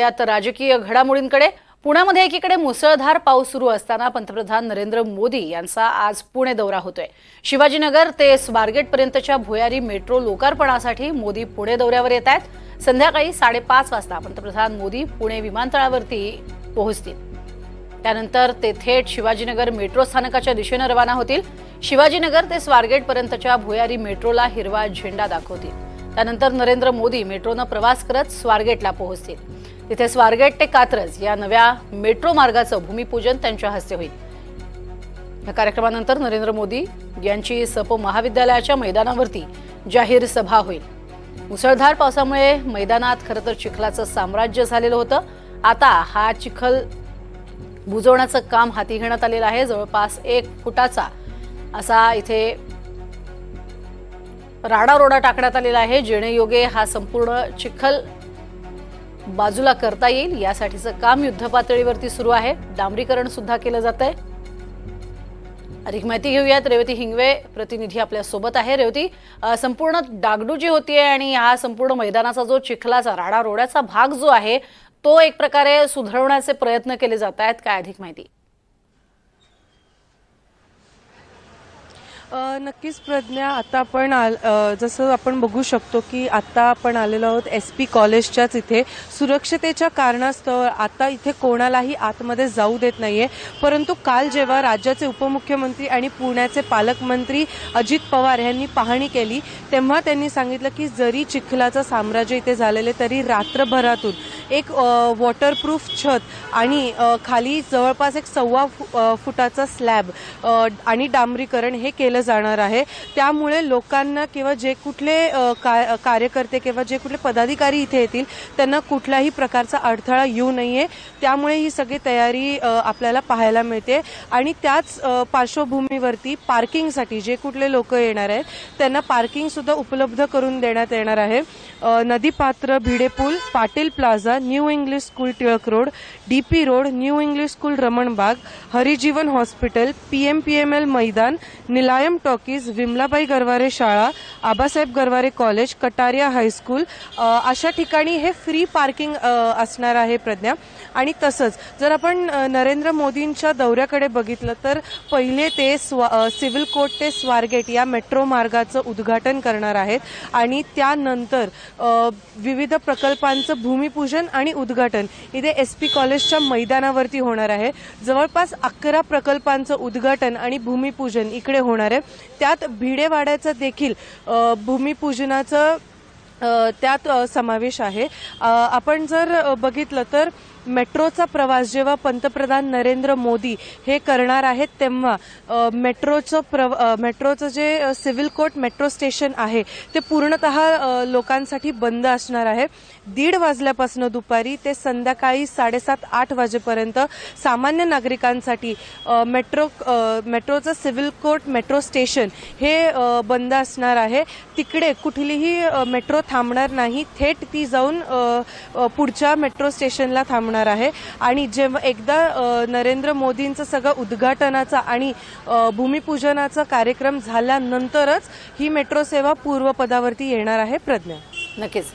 यात राजकीय घडामोडींकडे पुण्यामध्ये एकीकडे मुसळधार पाऊस सुरू असताना पंतप्रधान नरेंद्र मोदी यांचा आज पुणे दौरा होतोय. शिवाजीनगर ते स्वारगेट पर्यंतच्या भुयारी मेट्रो लोकार्पणासाठी मोदी पुणे दौऱ्यावर येत आहेत. संध्याकाळी साडेपाच वाजता पंतप्रधान मोदी पुणे विमानतळावरती पोहोचतील. त्यानंतर ते थेट शिवाजीनगर मेट्रो स्थानकाच्या दिशेनं रवाना होतील. शिवाजीनगर ते स्वारगेट पर्यंतच्या भुयारी मेट्रोला हिरवा झेंडा दाखवतील. त्यानंतर नरेंद्र मोदी मेट्रोनं प्रवास करत स्वारगेटला पोहोचतील. तिथे स्वारगेट ते कात्रज या नव्या मेट्रो मार्गाचं भूमिपूजन त्यांच्या हस्ते होईल. या कार्यक्रमानंतर नरेंद्र मोदी यांची सप महाविद्यालयाच्या मैदानावरती जाहीर सभा होईल. मुसळधार पावसामुळे मैदानात खरं तर चिखलाचं साम्राज्य झालेलं होतं. आता हा चिखल बुजवण्याचं काम हाती घेण्यात आलेलं आहे. जवळपास एक फुटाचा असा इथे राडारोडा टाकण्यात आलेला आहे. जेणेयोगे हा संपूर्ण चिखल बाजूला करता येईल. यासाठीचं काम युद्धपातळीवरती सुरू आहे. डांबरीकरण सुद्धा केलं जात आहे. अधिक माहिती घेऊयात. रेवती हिंगवे प्रतिनिधी आपल्यासोबत आहे. रेवती संपूर्ण डागडू जी होतीये आणि हा संपूर्ण मैदानाचा जो चिखलाचा राडा रोड्याचा भाग जो आहे तो एक प्रकारे सुधारवण्याचे प्रयत्न केले जात आहेत. काय अधिक माहिती? नक्कीच प्रज्ञा आता आपण जसं आपण बघू शकतो की आता आपण आलेलो आहोत एस पी कॉलेजच्याच इथे सुरक्षतेच्या कारणास्तव आता इथे कोणालाही आतमध्ये जाऊ देत नाहीये. परंतु काल जेव्हा राज्याचे उपमुख्यमंत्री आणि पुण्याचे पालकमंत्री अजित पवार यांनी पाहणी केली तेव्हा त्यांनी सांगितलं की जरी चिखलाचं साम्राज्य इथे झालेले तरी रात्रभरातून एक वॉटरप्रूफ छत आणि खाली जवळपास एक सव्वा फु- फुटाचा स्लॅब आणि डांबरीकरण हे केलं जाणार आहे. त्यामुळे लोकांना किंवा जे कुठले का- कार्यकर्ते किंवा जे कुठले पदाधिकारी इथे येतील त्यांना कुठल्याही प्रकारचा अडथळा येऊ नये. त्यामुळे ही सगळी तयारी आपल्याला पाहायला मिळते. आणि त्याच पार्श्वभूमीवरती पार्किंगसाठी जे कुठले लोक येणार आहेत त्यांना पार्किंग सुद्धा उपलब्ध करून देण्यात येणार आहे. नदीपात्र Bhidepul Patil plaza new English school Tilak road DP road new English school Ramanbag Harijivan hospital PMPML मैदान निलायम टॉकीज विमलाबाई गरवारे शाळा Abasaheb Garware college Kataria high school अशा ठिकाणी हे फ्री पार्किंग असणार आहे प्रज्ञा. आणि तसंच जर आपण नरेंद्र मोदींच्या दौऱ्याकडे बघितलं तर पहिले ते स्वा सिव्हिल कोर्ट ते स्वारगेट या मेट्रो मार्गाचं उद्घाटन करणार आहेत. आणि त्यानंतर विविध प्रकल्पांचं भूमिपूजन आणि उद्घाटन. इथे एस पी कॉलेजच्या मैदानावरती होणार आहे. जवळपास अकरा प्रकल्पांचं उद्घाटन आणि भूमिपूजन इकडे होणार आहे. त्यात भिडेवाड्याचं देखील भूमिपूजनाचं त्यात समावेश आहे. आपण जर बघितलं तर मेट्रोचा प्रवास जेव्हा पंतप्रधान नरेंद्र मोदी हे करणार आहेत तेव्हा मेट्रोचं प्रव मेट्रोचं जे सिव्हिल कोर्ट मेट्रो स्टेशन आहे ते पूर्णतः लोकांसाठी बंद असणार आहे. दीड वाजल्यापासून दुपारी ते संध्याकाळी साडेसात आठ वाजेपर्यंत सामान्य नागरिकांसाठी मेट्रो मेट्रोचं सिव्हिल कोर्ट मेट्रो स्टेशन हे बंद असणार आहे. तिकडे कुठलीही मेट्रो थांबणार नाही. थेट ती जाऊन पुढच्या मेट्रो स्टेशनला थांबणार आहे. आणि जेव्हा एकदा नरेंद्र मोदींचं सगळं उद्घाटनाचा आणि भूमिपूजनाचा कार्यक्रम झाल्यानंतरच ही मेट्रो सेवा पूर्वपदावरती येणार आहे प्रज्ञा. नक्कीच.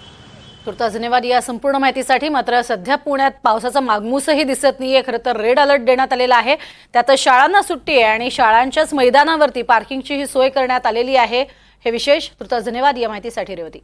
तुर्तास धन्यवाद या संपूर्ण माहितीसाठी. मात्र सध्या पुण्यात पावसाचा मागमूसही दिसत नाहीये. खरं तर रेड अलर्ट देण्यात आलेला आहे. त्यात शाळांना सुट्टी आहे आणि शाळांच्याच मैदानावरती पार्किंगची ही सोय करण्यात आलेली आहे. हे विशेष. तुर्तास धन्यवाद या माहितीसाठी रेवती.